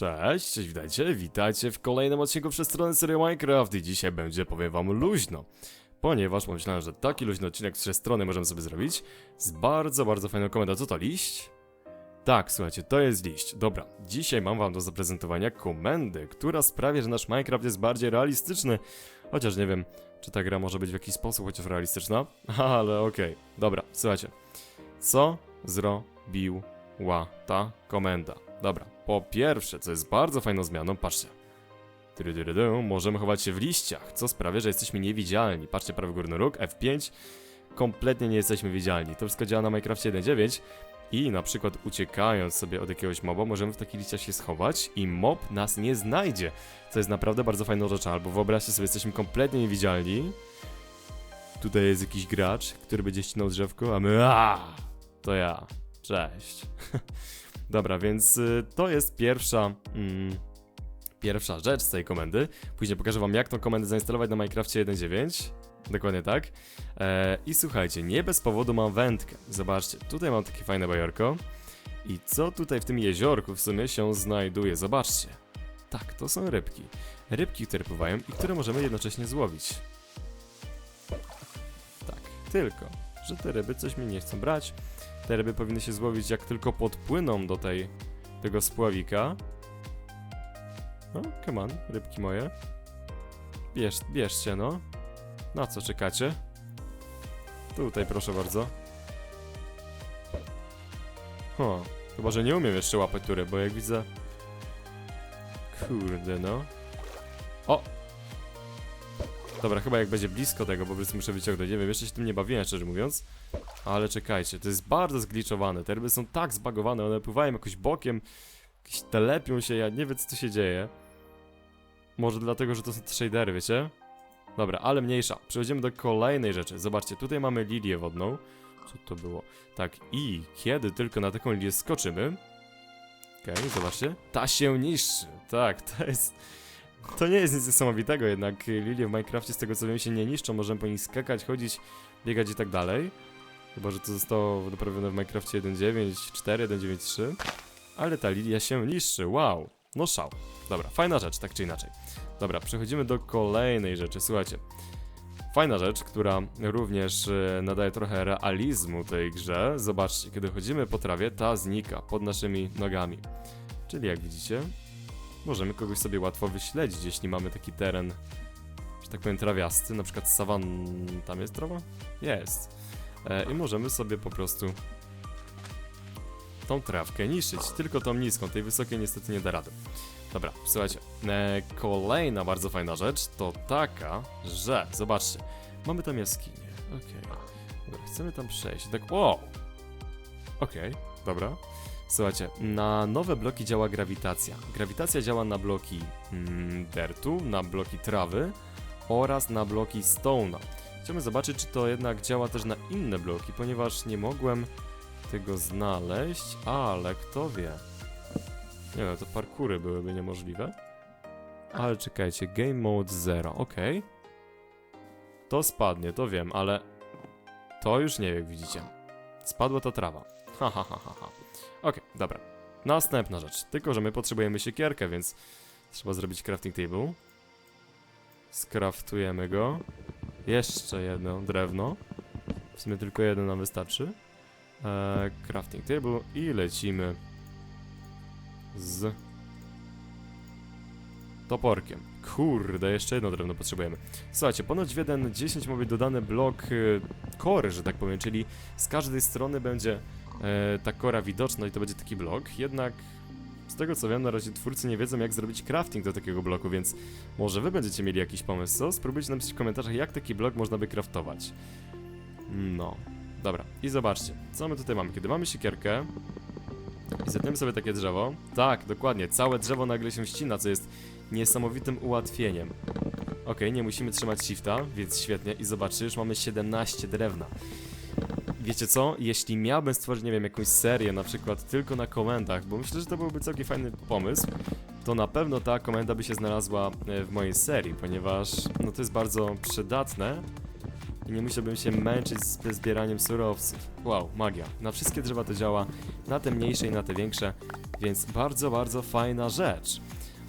Cześć, cześć, witajcie, witajcie w kolejnym odcinku przez stronę serii Minecraft i dzisiaj będzie, powiem wam, luźno. Ponieważ pomyślałem, że taki luźny odcinek z strony możemy sobie zrobić z bardzo, bardzo fajną komendą. Co to, liść? Tak, słuchajcie, to jest liść. Dobra, dzisiaj mam wam do zaprezentowania komendy, która sprawia, że nasz Minecraft jest bardziej realistyczny. Chociaż nie wiem, czy ta gra może być w jakiś sposób chociaż realistyczna, ale okej. Dobra, słuchajcie. Co zrobiła ta komenda? Dobra, po pierwsze, co jest bardzo fajną zmianą, patrzcie. Możemy chować się w liściach, co sprawia, że jesteśmy niewidzialni. Patrzcie, prawy górny róg, F5, kompletnie nie jesteśmy widzialni. To wszystko działa na Minecrafcie 1.9 i na przykład uciekając sobie od jakiegoś moba, możemy w takich liściach się schować i mob nas nie znajdzie, co jest naprawdę bardzo fajną rzeczą. Albo wyobraźcie sobie, jesteśmy kompletnie niewidzialni. Tutaj jest jakiś gracz, który będzie ścinał drzewko, a my aaa, to ja. Cześć. Dobra, więc y, to jest pierwsza, mm, pierwsza rzecz z tej komendy. Później pokażę wam, jak tą komendę zainstalować na Minecrafcie 1.9. Dokładnie tak. E, I słuchajcie, nie bez powodu mam wędkę. Zobaczcie, tutaj mam takie fajne bajorko. I co tutaj w tym jeziorku w sumie się znajduje? Zobaczcie. Tak, to są rybki. Rybki, które pływają i które możemy jednocześnie złowić. Tak, tylko, że te ryby coś mi nie chcą brać. Te ryby powinny się złowić jak tylko podpłyną do tej, tego spławika. No, come on, rybki moje. Bierz, bierzcie no. Na co czekacie? Tutaj proszę bardzo. Ho, chyba, że nie umiem jeszcze łapać tury, bo jak widzę... Kurde no. O! Dobra, chyba jak będzie blisko tego, po prostu muszę wyciągnąć. Nie wiem, jeszcze się tym nie bawiłem, szczerze mówiąc. Ale czekajcie, to jest bardzo zgliczowane. Te ryby są tak zbagowane, one pływają jakoś bokiem, jakieś telepią się, ja nie wiem co tu się dzieje. Może dlatego, że to są te shadery, wiecie? Dobra, ale mniejsza. Przechodzimy do kolejnej rzeczy. Zobaczcie, tutaj mamy lilię wodną. Co to było? Tak, i kiedy tylko na taką lilię skoczymy... Okej, zobaczcie. Ta się niszczy. Tak, to jest... To nie jest nic niesamowitego, jednak lilie w Minecrafcie z tego co wiem się nie niszczą, możemy po nich skakać, chodzić, biegać i tak dalej. Chyba, że to zostało doprawione w Minecrafcie 1.9.4, 1.9.3. Ale ta lilia się niszczy, wow. No szał. Dobra, fajna rzecz, tak czy inaczej. Dobra, przechodzimy do kolejnej rzeczy. Słuchajcie, fajna rzecz, która również e, nadaje trochę realizmu tej grze. Zobaczcie, kiedy chodzimy po trawie, ta znika pod naszymi nogami. Czyli jak widzicie, możemy kogoś sobie łatwo wyśledzić, jeśli mamy taki teren, że tak powiem, trawiasty, na przykład sawan... tam jest trawa? Jest. E, I możemy sobie po prostu tą trawkę niszczyć, tylko tą niską, tej wysokiej niestety nie da rady. Dobra, słuchajcie, e, kolejna bardzo fajna rzecz to taka, że, zobaczcie, mamy tam jaskinię, okej, dobra, chcemy tam przejść, tak, wow, okej, dobra. Słuchajcie, na nowe bloki działa grawitacja. Grawitacja działa na bloki mm, dirtu, na bloki trawy oraz na bloki stone'a. Chciałbym zobaczyć, czy to jednak działa też na inne bloki, ponieważ nie mogłem tego znaleźć, ale kto wie. Nie no, to parkury byłyby niemożliwe. Ale czekajcie, Game Mode 0, ok. To spadnie, to wiem, ale to już nie wiem, jak widzicie. Spadła ta trawa. Ha, ha, ha, ha, dobra. Następna rzecz. Tylko, że my potrzebujemy siekierkę, więc trzeba zrobić crafting table. Skraftujemy go. Jeszcze jedno drewno. W sumie tylko jedno nam wystarczy. Eee, crafting table i lecimy z toporkiem. Kurde, jeszcze jedno drewno potrzebujemy. Słuchajcie, ponoć w 1.10 ma być dodany blok y, kory, że tak powiem, czyli z każdej strony będzie ta kora widoczna i to będzie taki blok, jednak z tego co wiem, na razie twórcy nie wiedzą jak zrobić crafting do takiego bloku, więc może wy będziecie mieli jakiś pomysł, co? Spróbujcie napisać w komentarzach, jak taki blok można by craftować. No, dobra. I zobaczcie, co my tutaj mamy. Kiedy mamy siekierkę i zetniemy sobie takie drzewo, tak, dokładnie, całe drzewo nagle się ścina, co jest niesamowitym ułatwieniem. Okej, nie musimy trzymać shifta, więc świetnie. I zobaczcie, już mamy 17 drewna. Wiecie co? Jeśli miałbym stworzyć, nie wiem, jakąś serię, na przykład tylko na komendach, bo myślę, że to byłby całkiem fajny pomysł, to na pewno ta komenda by się znalazła e, w mojej serii, ponieważ no to jest bardzo przydatne, i nie musiałbym się męczyć ze zbieraniem surowców. Wow, magia. Na wszystkie drzewa to działa, na te mniejsze i na te większe, więc bardzo, bardzo fajna rzecz.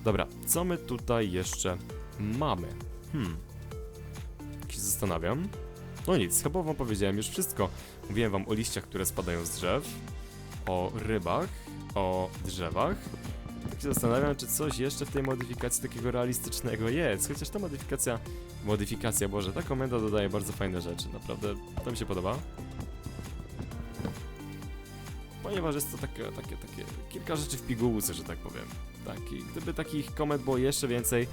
Dobra, co my tutaj jeszcze mamy? Hmm. Się zastanawiam. No nic, chyba wam powiedziałem już wszystko. Mówiłem wam o liściach, które spadają z drzew, o rybach, o drzewach. Tak się zastanawiam, czy coś jeszcze w tej modyfikacji takiego realistycznego jest. Chociaż ta modyfikacja, modyfikacja, Boże, ta komenda dodaje bardzo fajne rzeczy. Naprawdę, to mi się podoba. Ponieważ jest to takie, takie, takie kilka rzeczy w pigułce, że tak powiem. Tak, i gdyby takich komend było jeszcze więcej,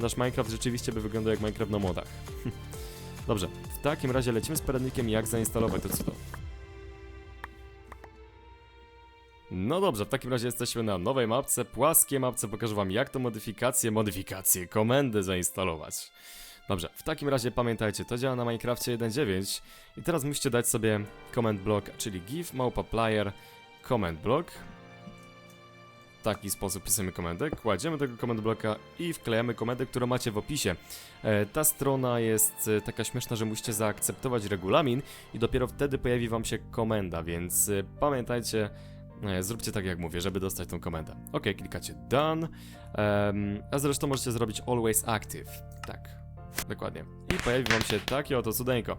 nasz Minecraft rzeczywiście by wyglądał jak Minecraft na modach. Dobrze, takim razie lecimy z poradnikiem jak zainstalować to cudo. No dobrze, w takim razie jesteśmy na nowej mapce, płaskiej mapce, pokażę wam jak to modyfikacje, modyfikacje, komendy zainstalować. Dobrze, w takim razie pamiętajcie, to działa na Minecrafcie 1.9 i teraz musicie dać sobie command block, czyli give małpa player command block. Taki sposób pisamy komendę, kładziemy tego command blocka i wklejamy komendę, którą macie w opisie. E, ta strona jest e, taka śmieszna, że musicie zaakceptować regulamin i dopiero wtedy pojawi wam się komenda, więc e, pamiętajcie, zróbcie tak jak mówię, żeby dostać tą komendę. Ok, klikacie done, a zresztą możecie zrobić always active, tak, dokładnie. I pojawi wam się takie oto cudeńko.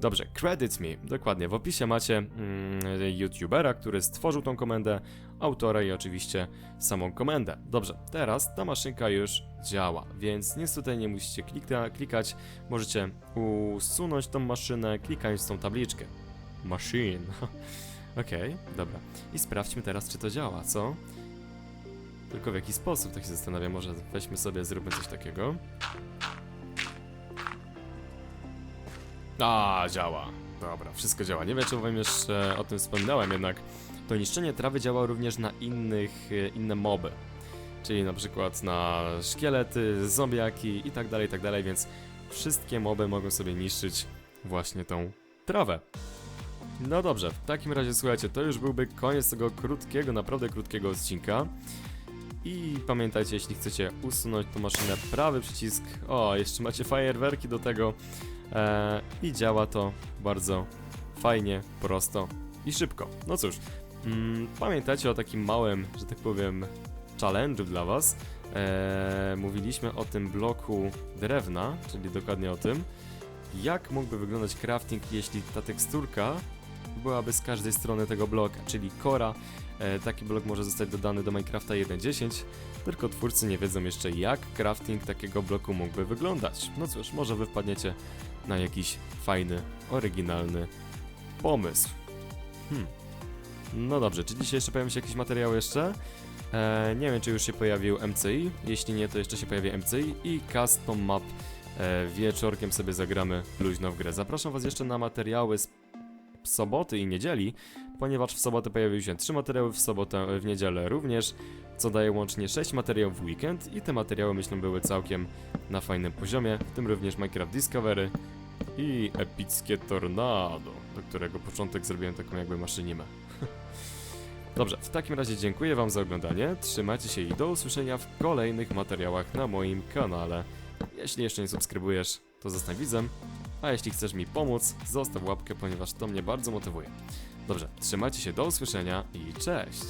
Dobrze, credit me, dokładnie, w opisie macie mm, youtubera, który stworzył tą komendę, autora i oczywiście samą komendę. Dobrze, teraz ta maszynka już działa, więc nic tutaj nie musicie klika, klikać, możecie usunąć tą maszynę, klikając tą tabliczkę. Machine. Okej, dobra. I sprawdźmy teraz, czy to działa, co? Tylko w jaki sposób, tak się zastanawiam, może weźmy sobie, zróbmy coś takiego. A, działa. Dobra, wszystko działa. Nie wiem, czy wam jeszcze o tym wspominałem, jednak to niszczenie trawy działa również na innych, e, inne moby. Czyli na przykład na szkielety, zombiaki i tak dalej, i tak dalej, więc wszystkie moby mogą sobie niszczyć właśnie tą trawę. No dobrze, w takim razie słuchajcie, to już byłby koniec tego krótkiego, naprawdę krótkiego odcinka. I pamiętajcie, jeśli chcecie usunąć tą maszynę, prawy przycisk, o, jeszcze macie fajerwerki do tego e, i działa to bardzo fajnie, prosto i szybko. No cóż, mm, o takim małym, że tak powiem, challenge'u dla was. E, mówiliśmy o tym bloku drewna, czyli dokładnie o tym, jak mógłby wyglądać crafting, jeśli ta teksturka byłaby z każdej strony tego bloka, czyli Cora. E, taki blok może zostać dodany do Minecrafta 1.10, tylko twórcy nie wiedzą jeszcze jak crafting takiego bloku mógłby wyglądać. No cóż, może wy wpadniecie na jakiś fajny, oryginalny pomysł. Hmm. No dobrze, czy dzisiaj jeszcze pojawi się jakiś materiał jeszcze? E, nie wiem, czy już się pojawił MCI. Jeśli nie, to jeszcze się pojawi MCI i custom map. E, wieczorkiem sobie zagramy luźno w grę. Zapraszam Was jeszcze na materiały z soboty i niedzieli, ponieważ w sobotę pojawiły się 3 materiały, w sobotę, w niedzielę również, co daje łącznie 6 materiałów w weekend i te materiały myślę były całkiem na fajnym poziomie, w tym również Minecraft Discovery i epickie Tornado, do którego początek zrobiłem taką jakby maszynimę. Dobrze, w takim razie dziękuję Wam za oglądanie, trzymajcie się i do usłyszenia w kolejnych materiałach na moim kanale. Jeśli jeszcze nie subskrybujesz, to zostań widzem, a jeśli chcesz mi pomóc, zostaw łapkę, ponieważ to mnie bardzo motywuje. Dobrze, trzymajcie się, do usłyszenia i cześć!